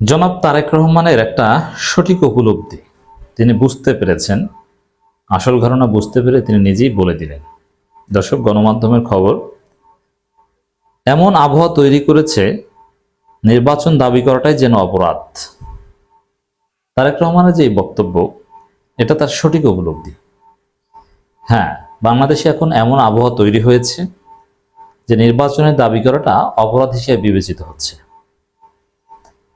জনাব তারেক রহমানের একটা সঠিক উপলব্ধি। তিনি বুঝতে পেরেছেন, আসল ঘটনা বুঝতে পেরে তিনি নিজেই বলে দিলেন। দর্শক, গণমাধ্যমের খবর, এমন আবহাওয়া তৈরি করেছে, নির্বাচন দাবি করাটাই যেন অপরাধ। তারেক রহমানের যে বক্তব্য, এটা তার সঠিক উপলব্ধি। হ্যাঁ বাংলাদেশে এখন এমন আবহাওয়া তৈরি হয়েছে, যে নির্বাচনের দাবি করাটা অপরাধ হিসেবে বিবেচিত হচ্ছে।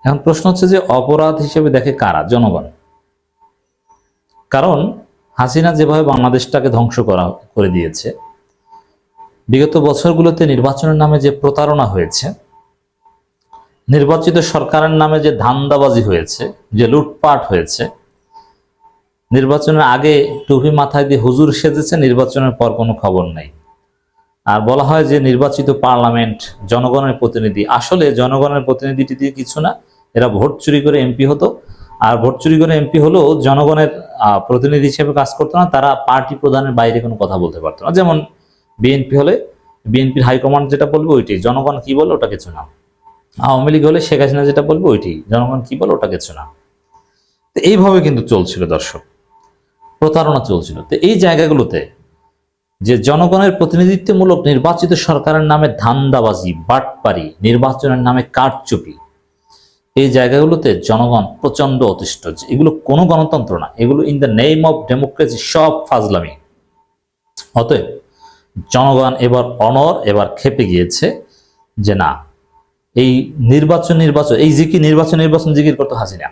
এখন প্রশ্ন হচ্ছে যে অপরাধ হিসেবে দেখে কারা? জনগণ। কারণ হাসিনা যেভাবে বাংলাদেশটাকে ধ্বংস করা, করে দিয়েছে, বিগত বছরগুলোতে নির্বাচনের নামে যে প্রতারণা হয়েছে, নির্বাচিত সরকারের নামে যে ধান্দাবাজি হয়েছে, যে লুটপাট হয়েছে, নির্বাচনের আগে টুপি মাথায় দিয়ে হুজুর সেজেছে, নির্বাচনের পর কোনো খবর নেই। আর বলা হয় যে নির্বাচিত পার্লামেন্ট জনগণের প্রতিনিধি। আসলে জনগণের প্রতিনিধিটি দিয়ে কিছু না এরা ভোট চুরি করে এমপি হতো। আর ভোট চুরি করে এমপি হলেও জনগণের প্রতিনিধি হিসেবে কাজ করতো না, তারা পার্টি প্রধানের বাইরে কোনো কথা বলতে পারতো না। যেমন বিএনপি হলে, বিএনপির হাইকমান্ড যেটা বলবে ওইটাই, জনগণ কি বলে ওটা কিছু না আওয়ামী লীগ হলে শেখ হাসিনা যেটা বলবে ওইটাই, জনগণ কি বলে ওটা কিছু না তো এইভাবে কিন্তু চলছিল দর্শক, প্রতারণা চলছিল। তো এই জায়গাগুলোতে যে জনগণের প্রতিনিধিত্বমূলক নির্বাচিত সরকারের নামে ধান্দাবাজি, বাটপারি, নির্বাচনের নামে কারচুপি এই জায়গাগুলোতে জনগণ প্রচণ্ড অতিষ্ঠ। এগুলো কোনো গণতন্ত্র না। এগুলো in the name of democracy সব ফাজলামি। অতএব জনগণ এবার অনর এবার খেপে গিয়েছে যে না, এই নির্বাচন নির্বাচন, এই জিকি নির্বাচন নির্বাচন জিকির করতে হাসিনা।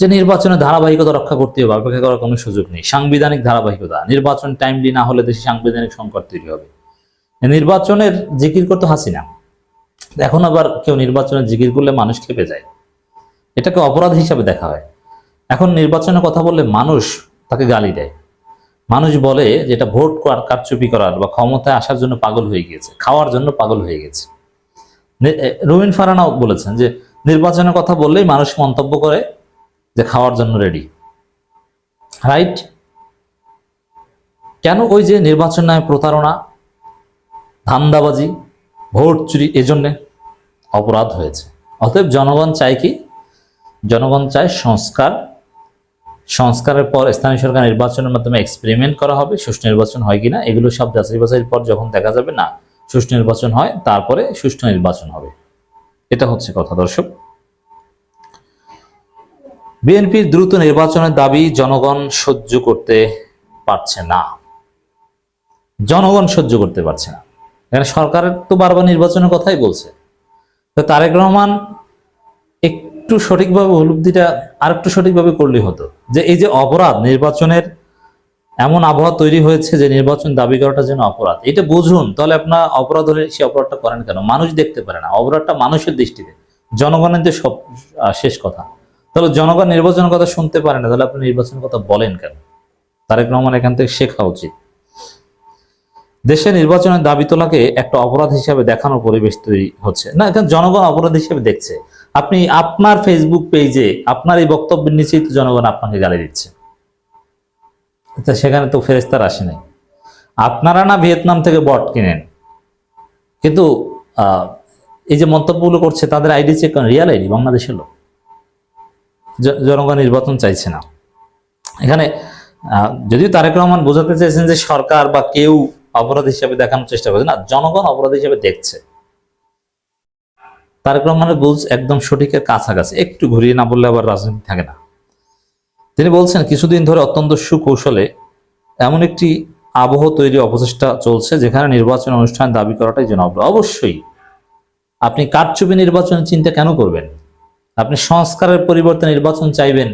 যে নির্বাচনের ধারাবাহিকতা রক্ষা করতে হবে, অপেক্ষা করার কোনো সুযোগ নেই। সাংবিধানিক ধারাবাহিকতা, নির্বাচন টাইমলি না হলে দেশে সাংবিধানিক সংকট তৈরি হবে। নির্বাচনের জিকির করতে হাসিনা। এখন আবার কেউ নির্বাচনের জিকির করলে মানুষ খেপে যায়। এটাকে অপরাধ হিসাবে দেখা হয়। এখন নির্বাচনের কথা বললে মানুষ তাকে গালি দেয়। মানুষ বলে যে এটা ভোট কারচুপি করার বা ক্ষমতায় আসার জন্য পাগল হয়ে গিয়েছে, খাওয়ার জন্য পাগল হয়ে গেছে। রুবিন ফারানাও বলেছেন যে নির্বাচনের কথা বললেই মানুষ মন্তব্য করে যে খাওয়ার জন্য রেডি রাইট কেন ওই যে নির্বাচন নামে প্রতারণা, ধান্দাবাজি ভোট চুরি এজন্যে অপরাধ হয়েছে। অতএব জনগণ চায় কি? জনগণ চায় সংস্কার। সংস্কারের পর স্থানীয় সরকার নির্বাচনের মাধ্যমে এক্সপেরিমেন্ট করা হবে, সুষ্ঠু নির্বাচন হয় কিনা, এগুলো সব যাচাই বাছাইয়ের পর যখন দেখা যাবে না সুষ্ঠু নির্বাচন হয়, তারপরে সুষ্ঠু নির্বাচন হবে। এটা হচ্ছে কথা দর্শক। বিএনপির দ্রুত নির্বাচনের দাবি জনগণ সহ্য করতে পারছে না। জনগণ সহ্য করতে পারছে না। এখানে সরকারের তো বারবার নির্বাচনের কথাই বলছে। তো তারেক রহমান একটু সঠিকভাবে উপলব্ধিটা আর একটু সঠিকভাবে করলেই হতো। যে এই যে অপরাধ, নির্বাচনের এমন আবহাওয়া তৈরি হয়েছে যে নির্বাচন দাবি করাটা যেন অপরাধ, এটা বুঝুন। তাহলে আপনার অপরাধ হলে সে অপরাধটা করেন কেন? মানুষ দেখতে পারে না। অপরাধটা মানুষের দৃষ্টিতে, জনগণের যে সব শেষ কথা। তাহলে জনগণ নির্বাচনের কথা শুনতে পারে না, তাহলে আপনি নির্বাচনের কথা বলেন কেন? তারেক রহমান এখান থেকে শেখা উচিত। দেশে নির্বাচনের দাবি তোলাকে একটা অপরাধ হিসাবে দেখানোর পরিবেশ তৈরি হচ্ছে। না এখন জনগণ অপরাধ হিসেবে দেখছে। আপনি আপনার ফেসবুক পেজে আপনার এই বক্তব্যের নিচেই তো জনগণ আপনাকে গালি দিচ্ছে। তা সেখানে তো ফেরেস্তার আসে নাই। আপনারা না ভিয়েতনাম থেকে বট কিনেন। কিন্তু এই যে মন্তব্যগুলো করছে, তাদের আইডি চেক রিয়াল আইডি, বাংলাদেশের লোক। জনগণ নির্বাচন চাইছে না। এখানে যদিও তারেক রহমান বোঝাতে চেয়েছেন যে সরকার বা কেউ অপরাধ হিসেবে দেখানোর চেষ্টা করছে না জনগণ অপরাধ হিসেবে দেখছে। তারেক রহমানের বুঝ একদম সঠিকের কাছাকাছি, একটু ঘুরিয়ে না বললে আবার রাজনীতি থাকে না। তিনি বলছেন, কিছুদিন ধরে অত্যন্ত সুকৌশলে এমন একটি আবহ তৈরি অপচেষ্টা চলছে যেখানে নির্বাচন অনুষ্ঠান দাবি করাটাই যেন অবশ্যই আপনি কারচুপি নির্বাচনের চিন্তা কেন করবেন? আপনি সংস্কারের পরিবর্তে নির্বাচন চাইবেন,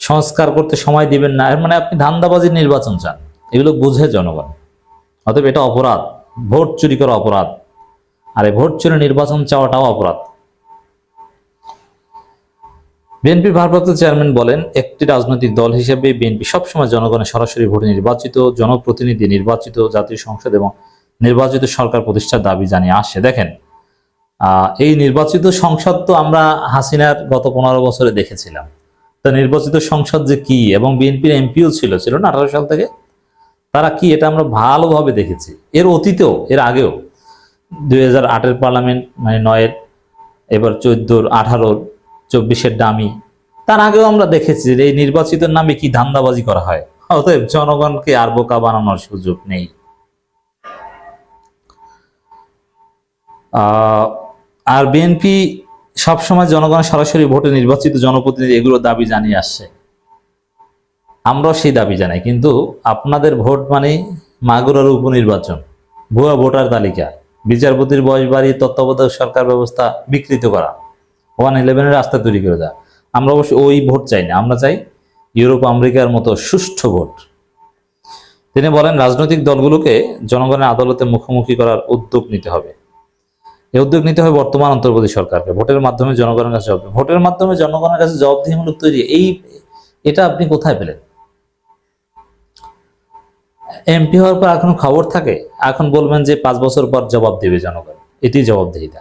সংস্কার করতে সময় দিবেন না। মানে আপনি ধান্দাবাজির নির্বাচন চান। এগুলো বুঝে জনগণ। অতএব এটা অপরাধ। ভোট চুরি করা অপরাধ। আর এই ভোট চুরি নির্বাচন চাওয়াটাও অপরাধ। বিএনপির ভারপ্রাপ্ত চেয়ারম্যান বলেন, একটি রাজনৈতিক দল হিসেবে বিএনপি সবসময় জনগণের সরাসরি ভোটে নির্বাচিত, জনপ্রতিনিধি নির্বাচিত, জাতীয় সংসদ এবং নির্বাচিত সরকার প্রতিষ্ঠার দাবি জানিয়ে আসছে। দেখেন এই নির্বাচিত সংসদ তো আমরা হাসিনার গত পনেরো বছরে দেখেছিলাম। তা নির্বাচিত সংসদ যে কি? এবং বিএনপির এমপিও ছিল ছিল না আঠারো সাল থেকে? তারা কি এটা আমরা ভালোভাবে দেখেছি? এর অতীতেও, এর আগেও। দুই হাজার আটের পার্লামেন্ট মানে নয়ের, এবার চোদ্দোর, আঠারোর, চব্বিশের দামি। তার আগেও আমরা দেখেছি যে এই নির্বাচিতের নামে কি ধান্দাবাজি করা হয়। অতএব জনগণকে আর বোকা বানানোর সুযোগ নেই। আর বিএনপি সবসময় জনগণ সরাসরি ভোটে নির্বাচিত জনপ্রতিনিধি এগুলো দাবি জানিয়ে আসছে। আমরাও সেই দাবি জানাই, কিন্তু আপনাদের ভোট মানে মাগুরার উপনির্বাচন, ভুয়া ভোটার তালিকা, বিচারপতির বয়স বাড়িয়ে তত্ত্বাবধায়ক সরকার ব্যবস্থা বিকৃত করা, ওয়ান ইলেভেনের রাস্তা তৈরি করে দেওয়া। আমরা অবশ্য ওই ভোট চাই না, আমরা চাই ইউরোপ আমেরিকার মতো সুষ্ঠু ভোট। তিনি বলেন, রাজনৈতিক দলগুলোকে জনগণের আদালতে মুখোমুখি করার উদ্যোগ নিতে হবে। এই উদ্যোগ নিতে হবে বর্তমান অন্তর্বর্তী সরকারকে। ভোটের মাধ্যমে জনগণের কাছে জবাব ভোটের মাধ্যমে জনগণের কাছে জবাবদিহিমূলক তৈরি। এই এটা আপনি কোথায় পেলেন? এমপি হওয়ার পর এখনও খবর থাকে? এখন বলবেন যে পাঁচ বছর পর জবাব দেবে জনগণ। এটি জবাবদিহিতা।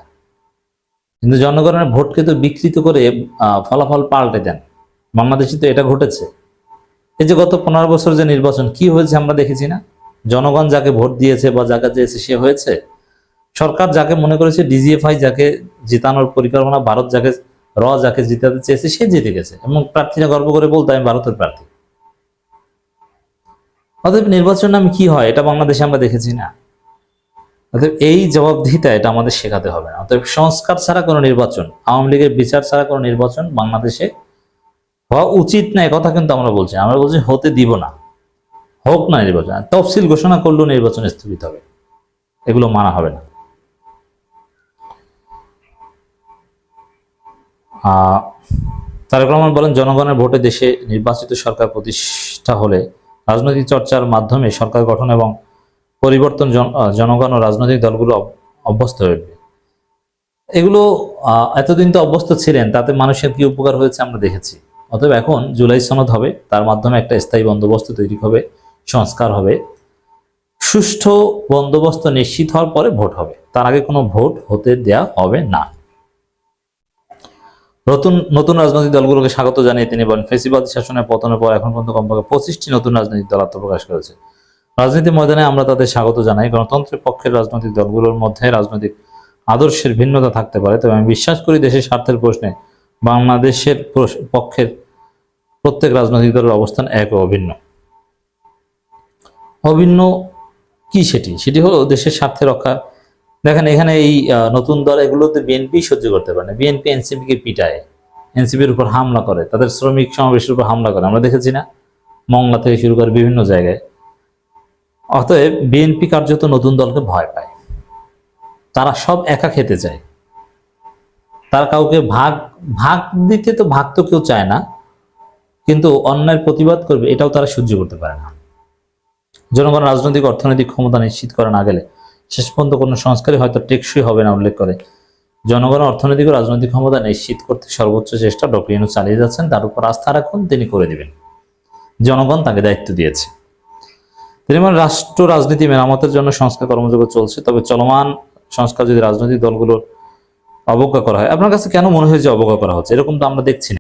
কিন্তু জনগণের ভোটকে তো বিকৃত করে ফলাফল পাল্টে দেন। বাংলাদেশে তো এটা ঘটেছে। এই যে গত পনেরো বছর যে নির্বাচন, কি হয়েছে আমরা দেখেছি না? জনগণ যাকে ভোট দিয়েছে বা যাকে চেয়েছে সে হয়েছে। সরকার যাকে মনে করেছে ডিজিএফআই যাকে জিতানোর পরিকল্পনা, ভারত যাকে, র যাকে জিতাতে চেয়েছে, সে জিতে গেছে। এবং প্রার্থীরা গর্ব করে বলতে, আমি ভারতের প্রার্থী। অতএব নির্বাচন নামে কি হয়? এটা বাংলাদেশে আমরা দেখেছি না। অতএব এই জবাবদিহিতা এটা আমাদের শেখাতে হবে। না অতএব সংস্কার ছাড়া কোনো নির্বাচন, আওয়ামী লীগের বিচার ছাড়া কোনো নির্বাচন বাংলাদেশে হওয়া উচিত না কথা কিন্তু আমরা বলছি আমরা বলছি হতে দিব না। হোক না নির্বাচন তফসিল ঘোষণা করলেও নির্বাচন স্থগিত হবে। এগুলো মানা হবে না। তারেক রহমান বলেন, জনগণের ভোটে দেশে নির্বাচিত সরকার প্রতিষ্ঠা হলে রাজনৈতিক চর্চার মাধ্যমে সরকার গঠন এবং পরিবর্তন জন- জনগণ ও রাজনৈতিক দলগুলো অভ- অভ্যস্ত হয়ে উঠবে। এগুলো এতদিন তো অভ্যস্ত ছিলেন, তাতে মানুষের কি উপকার হয়েছে আমরা দেখেছি। অতএব এখন জুলাই সনদ হবে, তার মাধ্যমে একটা স্থায়ী বন্দোবস্ত তৈরি হবে, সংস্কার হবে। সুষ্ঠু বন্দোবস্ত নিশ্চিত হওয়ার পরে ভোট হবে। তার আগে কোনো ভোট হতে দেয়া হবে না। নতুন নতুন রাজনৈতিক দলগুলোকে স্বাগত জানিয়ে তিনি বলেন, ফেসিবাদী শাসনের পতনের পর এখন পর্যন্ত কমপক্ষে পঁচিশটি নতুন রাজনৈতিক দল আত্মপ্রকাশ করেছে। রাজনীতি ময়দানে আমরা তাদের স্বাগত জানাই। গণতন্ত্রের পক্ষের রাজনৈতিক দলগুলোর মধ্যে রাজনৈতিক আদর্শের ভিন্নতা থাকতে পারে। তবে আমি বিশ্বাস করি দেশের স্বার্থের প্রশ্নে বাংলাদেশের পক্ষের প্রত্যেক রাজনৈতিক দলের অবস্থান এক অভিন্ন। অভিন্ন কি সেটি? সেটি হলো দেশের স্বার্থে রক্ষা দেখেন এখানে এই নতুন দল এগুলোতে বিএনপি সহ্য করতে পারে না। বিএনপি এনসিপিকে পিটায়। এনসিপির উপর হামলা করে, তাদের শ্রমিক সমাবেশের উপর হামলা করে। আমরা দেখেছি না? মংলা থেকে শুরু করে বিভিন্ন জায়গায়। অতএব বিএনপি কার্যত নতুন দলকে ভয় পায়। তারা সব একা খেতে চায়। তারা কাউকে ভাগ ভাগ দিতে তো ভাগ তো কেউ চায় না, কিন্তু অন্যায়ের প্রতিবাদ করবে, এটাও তারা সহ্য করতে পারে না। জনগণ রাজনৈতিক অর্থনৈতিক ক্ষমতা নিশ্চিত করা না গেলে শেষ পর্যন্ত কোনো সংস্কারই হয়তো টেকসই হবে না উল্লেখ করে। জনগণ অর্থনৈতিক ও রাজনৈতিক ক্ষমতা নিশ্চিত করতে সর্বোচ্চ চেষ্টা ডক্টর ইউনুস চালিয়ে যাচ্ছেন, তার উপর আস্থা রাখুন, তিনি করে দিবেন। জনগণ তাকে দায়িত্ব দিয়েছে। তিনি বলেন রাষ্ট্র রাজনীতি মেরামতের জন্য সংস্কার কর্মযোগ্য চলছে, তবে চলমান সংস্কার যদি রাজনৈতিক দলগুলোর অবজ্ঞা করা হয়, আপনার কাছে কেন মনে হয় যে অবজ্ঞা করা হচ্ছে? এরকম তো আমরা দেখছি না।